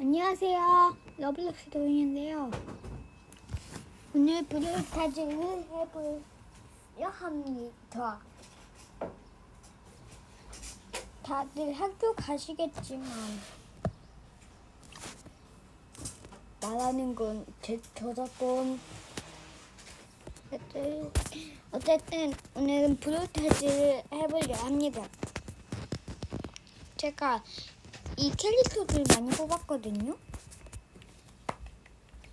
안녕하세요. 러블록스 도인인데요. 오늘 브루타즈를 해보려 합니다. 다들 학교 가시겠지만 말하는 건 제 저작권 어쨌든, 오늘은 브루타즈를 해보려 합니다. 제가 이 캘릭터들 많이 뽑았거든요.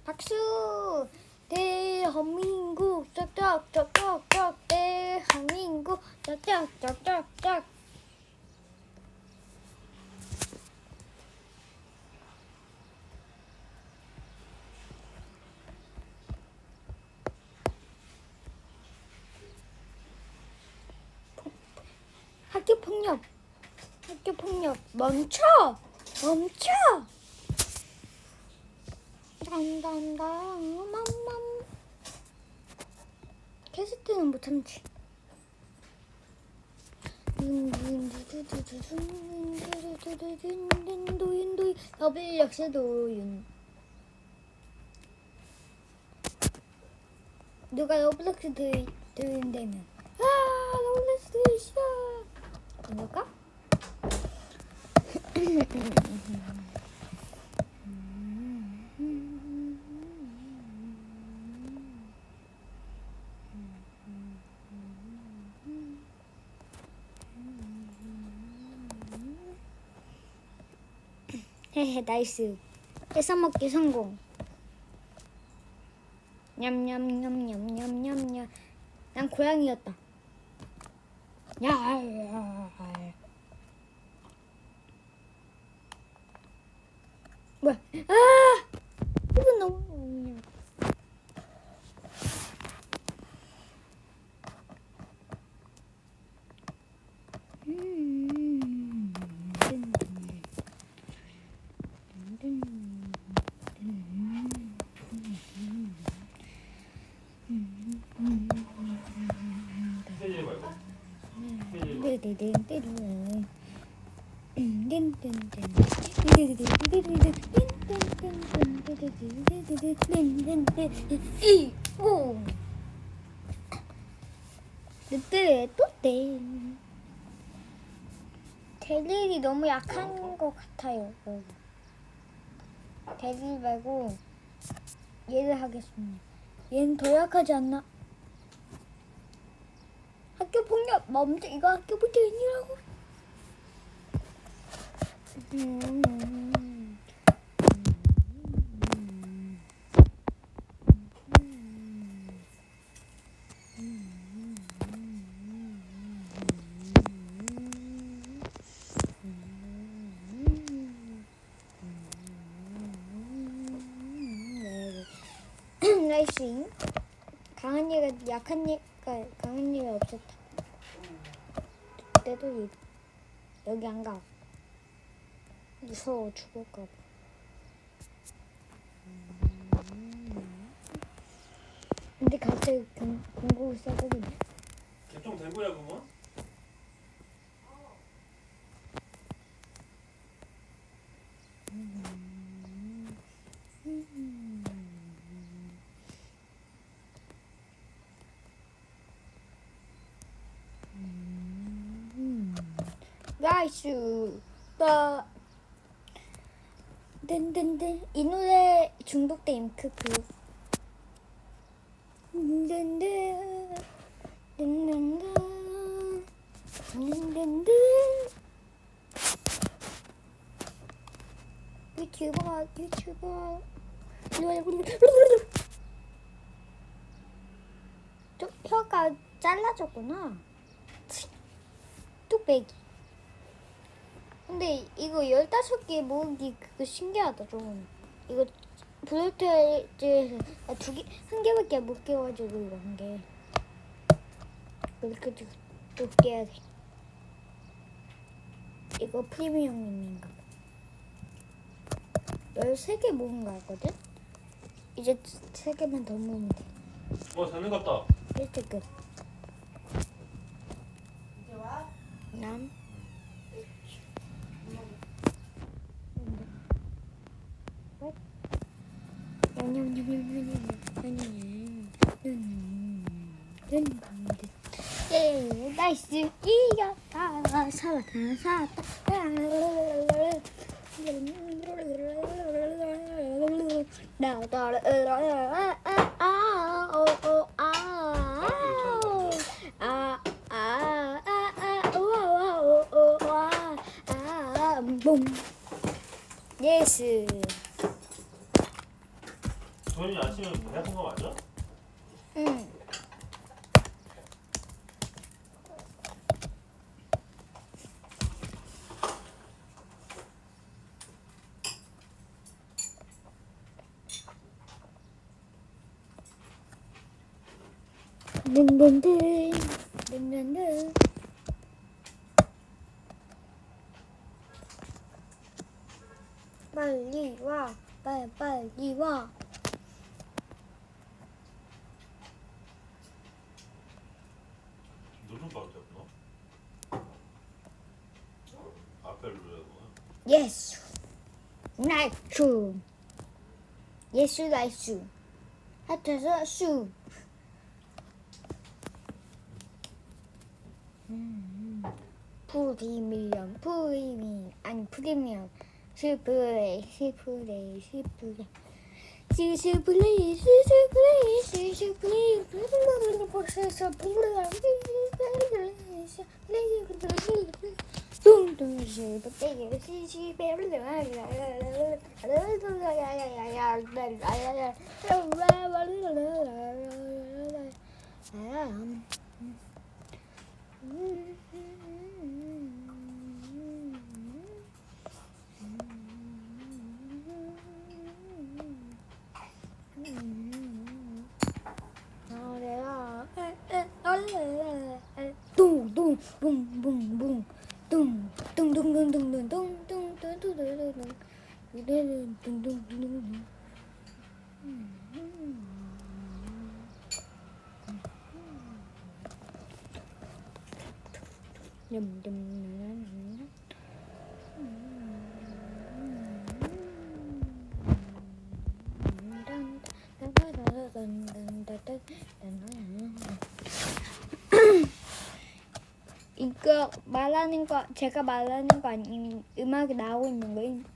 박수! 대한민국 짝짝짝짝짝 대한민국 짝짝짝짝짝 학교 폭력 학교 폭력. 멈춰! 멈춰! 단단단 맘맘 캐스트는 못 참지. 도윤도윤 더블 역시 도윤 누가 러블록스 도윤되면 아 도윤 싫어 누가? 헤헤 나이스. 뺏어먹기 성공. 냠냠냠냠냠냠냠. 난 고양이였다. 야야야 뭐야? 아! 이건 너무 네네네 때려 이오 늑대 또대 대릴이 너무 약한 것 같아요. 대릴 말고 얘를 하겠습니다. 얘는 더 약하지 않나? 학교 폭력 뭐, 멈춰 이거 학교 폭력이라고? 음. 레이싱 강한 얘가 약한 얘가 강한 얘가 없었다. 그때도 이- 여기 안 가. 무서워 죽을까 봐. 근데 갑자기 공- 공복을 써버리네. 개똥 된 거야 그거? 나이스. 나 든든든 이 노래 중독된 크크. 든든든 든든든 든든든 유튜버 유튜버 저 혀가 잘라졌구나. 뚝배기. 근데 이거 15개 모으기 그거 신기하다 좀. 이거 브루트에서 두 개, 한 개밖에 못 깨가지고 이거 한 개. 이렇게 또- 또 깨야 돼. 이거 프리미엄님인가 봐. 13개 모은 거 같거든? 이제 3개만 더 모으면 돼. 어 자는 것 같다. 1등 끝. 이제 와? 남. 예, 나이스 이겼다 살았다 살았다 붐 배 아픈 거 맞아? 응 든든든 든든든 빨리 와 빨리 빨리 와 누른 거 같았구나. 거야. 예수 나이스 예수 나이스 하트에서 슈 음, 프리미엄 프리미엄 아니 프리미엄 스프레이 스프레이 스프레이 스프레이 스프레이 스프레이 스프레이 둥둥 스프레이 둥둥 Boom, boom, boom. Dum dum 저 말하는 거 제가 말하는 거 아닌 음악이 나오고 있는 거예요.